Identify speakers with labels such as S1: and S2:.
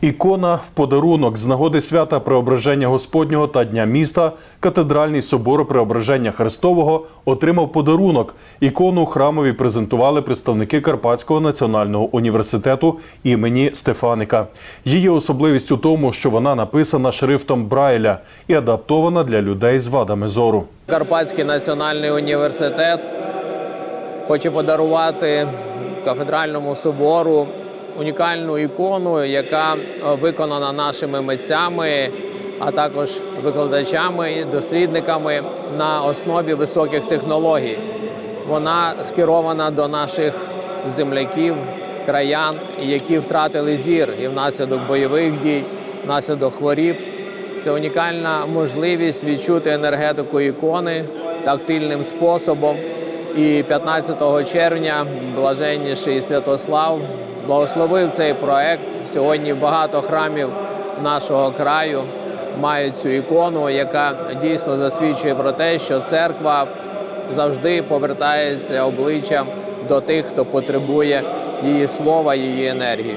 S1: Ікона в подарунок з нагоди свята Преображення Господнього та Дня міста катедральний собор Преображення Христового отримав подарунок. Ікону храмові презентували представники Карпатського національного університету імені Стефаника. Її особливість у тому, що вона написана шрифтом Брайля і адаптована для людей з вадами зору.
S2: Карпатський національний університет хоче подарувати кафедральному собору унікальну ікону, яка е, виконана нашими митцями, а також викладачами і дослідниками на основі високих технологій. Вона скерована до наших земляків, краян, які втратили зір і внаслідок бойових дій, внаслідок хворіб. Це унікальна можливість відчути енергетику ікони тактильним способом. І 15 червня блаженніший Святослав благословив цей проект. Сьогодні багато храмів нашого краю мають цю ікону, яка дійсно засвідчує про те, що церква завжди повертається обличчям до тих, хто потребує її слова, її енергії.